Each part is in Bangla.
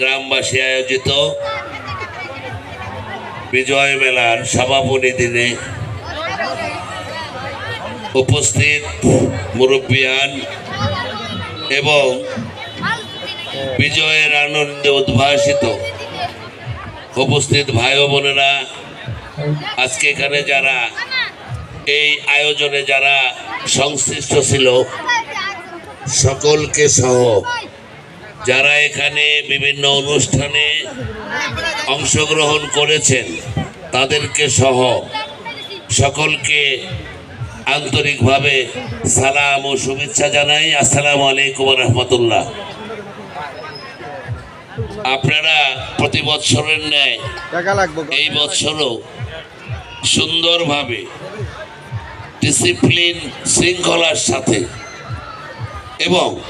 গ্রামবাসী আয়োজিত বিজয় মেলার সমাপনী দিনে উপস্থিত মুরব্বিয়ান এবং বিজয়ের আনন্দে উদ্ভাসিত উপস্থিত ভাই বোনেরা, আজকে এখানে যারা এই আয়োজনে যারা সংশ্লিষ্ট ছিল, সকলকে সহ যারা এখানে বিভিন্ন অনুষ্ঠানে অংশগ্রহণ করেছেন তাদেরকে সহ সকলকে আন্তরিকভাবে সালাম ও শুভেচ্ছা জানাই। আসসালামু আলাইকুম রহমতুল্লাহ। আপনারা প্রতি বৎসরের ন্যায় এই বছরও সুন্দরভাবে ডিসিপ্লিন শৃঙ্খলার সাথে এবং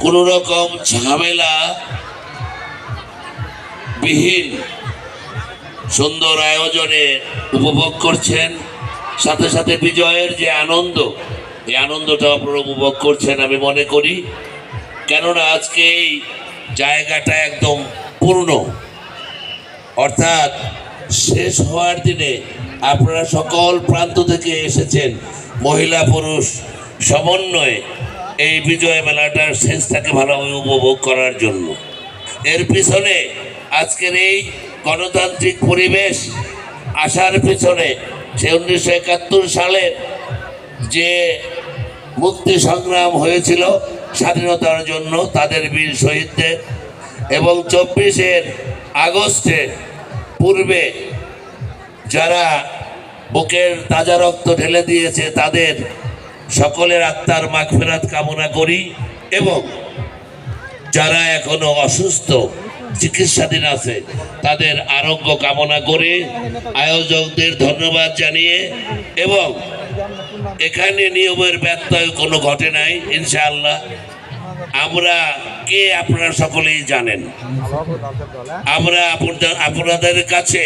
কোনো রকম ঝামেলা বিহীন সুন্দর আয়োজনে উপভোগ করছেন। সাথে সাথে বিজয়ের যে আনন্দ, এই আনন্দটা আপনারা উপভোগ করছেন আমি মনে করি। কেননা আজকে এই জায়গাটা একদম পূর্ণ। অর্থাৎ শেষ হওয়ার দিনে আপনারা সকল প্রান্ত থেকে এসেছেন। মহিলা পুরুষ সমন্বয়ে এই বিজয় মেলাটার শেষটাকে ভালোভাবে উপভোগ করার জন্য। এর পিছনে আজকের এই গণতান্ত্রিক পরিবেশ আসার পিছনে সে উনিশশো একাত্তর সালের যে মুক্তি সংগ্রাম হয়েছিল, স্বাধীনতার জন্য তাদের বীর শহীদদের এবং চব্বিশের আগস্টে পূর্বে যারা বুকের তাজা রক্ত ঢেলে দিয়েছে তাদের সকলের আত্মার মাগফেরাত কামনা করি এবং যারা এখনও অসুস্থ, চিকিৎসাধীন আছে, তাদের আরোগ্য কামনা করে আয়োজকদের ধন্যবাদ জানিয়ে এবং এখানে নিয়মের ব্যত্যয় কোনো ঘটে নাই, ইনশাআল্লাহ। আমরা কে আপনারা সকলেই জানেন। আমরা আপনাদের কাছে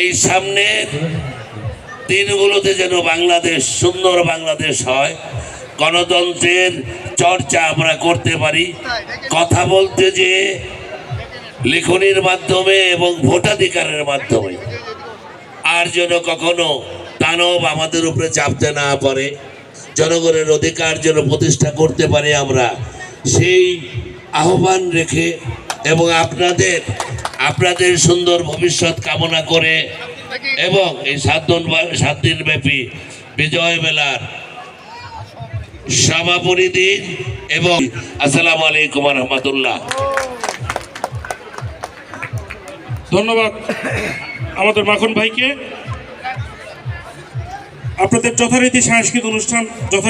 এই সামনের দিনগুলোতে যেন বাংলাদেশ, সুন্দর বাংলাদেশ হয়। গণতন্ত্রের চর্চা আমরা করতে পারি। কথা বলতে যে লেখনির মাধ্যমে এবং ভোটাধিকারের মাধ্যমে। আর যেন কখনো দানব আমাদের উপরে চাপতে না পারে, জনগণের অধিকার যেন প্রতিষ্ঠা করতে পারি আমরা, সেই আহ্বান রেখে এবং আপনাদের আপনাদের সুন্দর ভবিষ্যৎ কামনা করে এবং এই সাত দিন সাত দিন ব্যাপী বিজয় মেলার সমাপনী দিন এবং আসসালাম আলাইকুম রহমতুল্লাহ ধন্যবাদ আমাদের মাখন ভাইকে। আপনাদের যথারীতি সাংস্কৃতিক অনুষ্ঠান যথা